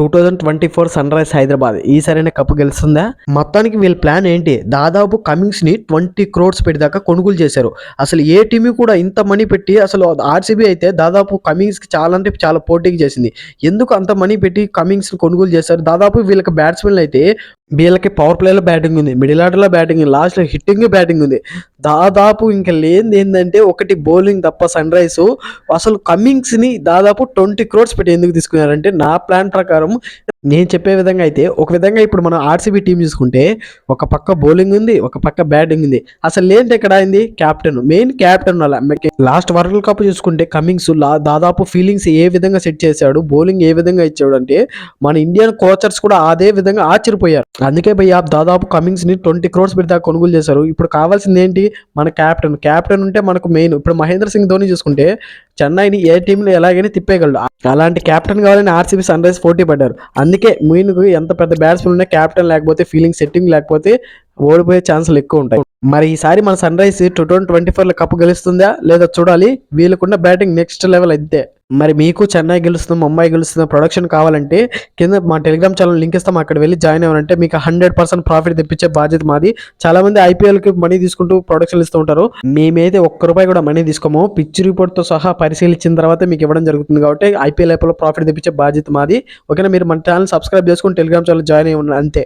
Two thousand twenty four sun rise Hyderabad. ఈసారైనా cup గెలుస్తుందా? మొత్తానికి వీళ్ళ ప్లాన్ ఏంటి? దాదాపు కమింగ్స్ని ట్వంటీ క్రోడ్స్ పెట్టేదాకా కొనుగోలు చేశారు. అసలు ఏ టీమ్ కూడా ఇంత మనీ పెట్టి అసలు ఆర్సీబీ అయితే దాదాపు కమింగ్స్కి చాలా అంటే చాలా పోటీకి చేసింది. ఎందుకు అంత మనీ పెట్టి కమింగ్స్ కొనుగోలు చేశారు? దాదాపు వీళ్ళకి బ్యాట్స్మెన్ అయితే వీళ్ళకి పవర్ ప్లేలో బ్యాటింగ్ ఉంది. మిడిల్ ఆర్డర్లో బ్యాటింగ్ ఉంది. లాస్ట్లో హిట్టింగ్ బ్యాటింగ్ ఉంది. దాదాపు ఇంకా లేనిది ఏంటంటే ఒకటి బౌలింగ్ తప్ప సన్ రైజ్ అసలు కమ్మింగ్స్ని దాదాపు ట్వంటీ క్రోడ్స్ పెట్టి ఎందుకు తీసుకున్నారంటే నా ప్లాన్ ప్రకారం నేను చెప్పే విధంగా అయితే ఒక విధంగా ఇప్పుడు మనం ఆర్సీబీ టీం చూసుకుంటే ఒక పక్క బౌలింగ్ ఉంది ఒక పక్క బ్యాటింగ్ ఉంది. అసలు ఏంటి ఎక్కడ అయింది? క్యాప్టెన్ మెయిన్ క్యాప్టెన్ అలా. లాస్ట్ వరల్డ్ కప్ చూసుకుంటే కమింగ్స్ లా దాదాపు ఫీలింగ్స్ ఏ విధంగా సెట్ చేశాడు బౌలింగ్ ఏ విధంగా ఇచ్చాడు అంటే మన ఇండియన్ కోచర్స్ కూడా అదే విధంగా ఆశ్చర్యపోయారు. అందుకే భయ్య దాదాపు కమింగ్స్ని ట్వంటీ క్రోర్స్ పెడితే కొనుగోలు చేశారు. ఇప్పుడు కావాల్సింది ఏంటి? మన క్యాప్టెన్ క్యాప్టెన్ ఉంటే మనకు మెయిన్ ఇప్పుడు మహేంద్ర సింగ్ ధోని చూసుకుంటే చెన్నైని ఏ టీంలో ఎలాగైనా తిప్పేయగలడు. అలాంటి కెప్టెన్ కావాలని ఆర్సీబీ సన్ రైజ్ పోటీ పడ్డారు అందుకే మీన్కు ఎంత పెద్ద బ్యాట్స్మెన్ ఉన్నా కెప్టెన్ లేకపోతే ఫీలింగ్ సెట్టింగ్ లేకపోతే ఓడిపోయే ఛాన్సులు ఎక్కువ ఉంటాయి. మరి ఈసారి మన sun rise two thousand twenty ఫోర్లో కప్పు గెలుస్తుందా లేదా చూడాలి. వీళ్ళకున్న బ్యాటింగ్ నెక్స్ట్ లెవెల్ అయితే. మరి మీకు చెన్నై గెలుస్తుంది ముంబై గెలుస్తుంది ప్రొడక్షన్ కావాలంటే కింద మా టెలిగ్రామ్ ఛానల్ లింక్ ఇస్తాం. అక్కడ వెళ్ళి జాయిన్ అవ్వాలంటే మీకు హండ్రెడ్ పర్సెంట్ ప్రాఫిట్ తెప్పించే బాధ్యత మాది. చాలా మంది ఐపీఎల్కి మనీ తీసుకుంటూ ప్రొడక్షన్ ఇస్తూ ఉంటారు. మేమైతే ఒక్క రూపాయి కూడా మనీ తీసుకోము. పిచ్ రిపోర్ట్తో సహా పరిశీలించిన తర్వాత మీకు ఇవ్వడం జరుగుతుంది కాబట్టి ఐపీఎల్ ఐపీఎల్ ప్రాఫిట్ తెప్పించే బాధ్యత మాది. ఓకేనా? మీరు మన ఛానల్ సబ్స్క్రైబ్ చేసుకుని టెలిగ్రామ్ ఛానల్ జాయిన్ అయ్యి ఉండండి. అంతే.